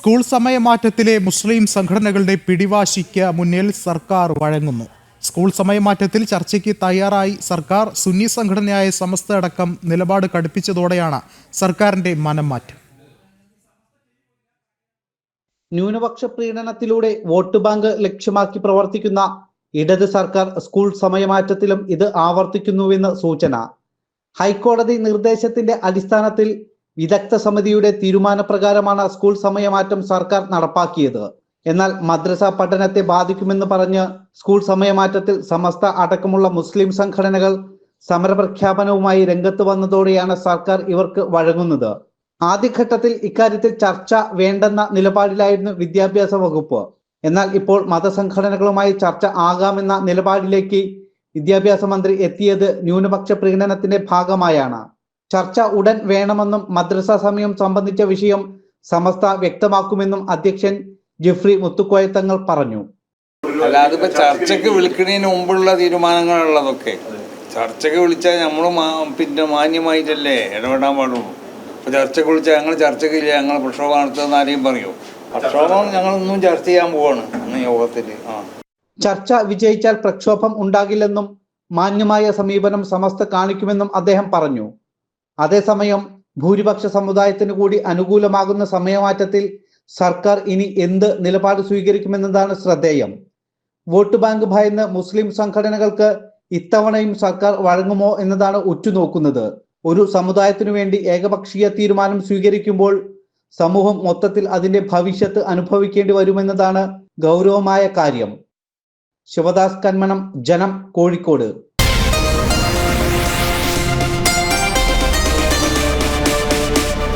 School സമയമാറ്റത്തിലെ മുസ്ലിം സംഘടനകളുടെ പിടിവാശിക്ക് മുന്നിൽ സർക്കാർ വഴങ്ങുന്നു. സ്കൂൾ സമയമാറ്റത്തിൽ ചർച്ചയ്ക്ക് തയ്യാറായി സർക്കാർ സുന്നി സംഘടനയായ സമസ്ത അടക്കം നിലപാട് കടുപ്പിച്ചതോടെയാണ് സർക്കാരിന്റെ മനംമാറ്റം. ന്യൂനപക്ഷ പ്രീണനത്തിലൂടെ വോട്ട് ബാങ്ക് ലക്ഷ്യമാക്കി പ്രവർത്തിക്കുന്ന ഇടത് സർക്കാർ സ്കൂൾ സമയമാറ്റത്തിലും ഇത് ആവർത്തിക്കുന്നുവെന്ന് സൂചന. ഹൈക്കോടതി നിർദ്ദേശത്തിന്റെ അടിസ്ഥാനത്തിൽ വിദഗ്ധ സമിതിയുടെ തീരുമാനപ്രകാരമാണ് സ്കൂൾ സമയമാറ്റം സർക്കാർ നടപ്പാക്കിയത്. എന്നാൽ മദ്രസ പഠനത്തെ ബാധിക്കുമെന്ന് പറഞ്ഞ് സ്കൂൾ സമയമാറ്റത്തിൽ സമസ്ത അടക്കമുള്ള മുസ്ലിം സംഘടനകൾ സമരപ്രഖ്യാപനവുമായി രംഗത്ത് വന്നതോടെയാണ് സർക്കാർ ഇവർക്ക് വഴങ്ങുന്നത്. ആദ്യഘട്ടത്തിൽ ഇക്കാര്യത്തിൽ ചർച്ച വേണ്ടെന്ന നിലപാടിലായിരുന്നു വിദ്യാഭ്യാസ വകുപ്പ്. എന്നാൽ ഇപ്പോൾ മതസംഘടനകളുമായി ചർച്ച ആകാമെന്ന നിലപാടിലേക്ക് വിദ്യാഭ്യാസ മന്ത്രി എത്തിയത് ന്യൂനപക്ഷ പ്രീണനത്തിന്റെ ഭാഗമായാണ്. ചർച്ച ഉടൻ വേണമെന്നും മദ്രസ സമയം സംബന്ധിച്ച വിഷയം സമസ്ത വ്യക്തമാക്കുമെന്നും അധ്യക്ഷൻ ജെഫ്രി മുത്തുക്കോയത്തങ്ങൾ പറഞ്ഞു. അല്ല അതിപ്പോ ചർച്ചയ്ക്ക് വിളിക്കുന്നതിന് മുമ്പുള്ള തീരുമാനങ്ങളുള്ളതൊക്കെ ചർച്ചയ്ക്ക് വിളിച്ചാൽ നമ്മൾ പിന്നെ മാന്യമായിട്ടല്ലേ ഇടപെടാൻ പാടുള്ളൂ. അപ്പോൾ ചർച്ചയ്ക്ക് വിളിച്ചാൽ ഞങ്ങൾ ചർച്ചയ്ക്കില്ല ഞങ്ങൾ പ്രക്ഷോഭം നടത്തുമെന്ന് ആരെയും പറയൂ? പ്രക്ഷോഭം ഞങ്ങളൊന്നും ചർച്ച ചെയ്യാൻ പോവാണ് അന്ന് യോഗത്തിൽ. ആ. ചർച്ച വിജയിച്ചാൽ പ്രക്ഷോഭം ഉണ്ടാകില്ലെന്നും മാന്യമായ സമീപനം സമസ്ത കാണിക്കുമെന്നും അദ്ദേഹം പറഞ്ഞു. അതേസമയം ഭൂരിപക്ഷ സമുദായത്തിന് കൂടി അനുകൂലമാകുന്ന സമയമാറ്റത്തിൽ സർക്കാർ ഇനി എന്ത് നിലപാട് സ്വീകരിക്കുമെന്നതാണ് ശ്രദ്ധേയം. വോട്ട് ബാങ്ക് ഭയന്ന് മുസ്ലിം സംഘടനകൾക്ക് ഇത്തവണയും സർക്കാർ വഴങ്ങുമോ എന്നതാണ് ഉറ്റുനോക്കുന്നത്. ഒരു സമുദായത്തിനു വേണ്ടി ഏകപക്ഷീയ തീരുമാനം സ്വീകരിക്കുമ്പോൾ സമൂഹം മൊത്തത്തിൽ അതിന്റെ ഭവിഷ്യത്ത് അനുഭവിക്കേണ്ടി വരുമെന്നതാണ് ഗൗരവമായ കാര്യം. ശിവദാസ് കന്മണം ജനം കോഴിക്കോട്.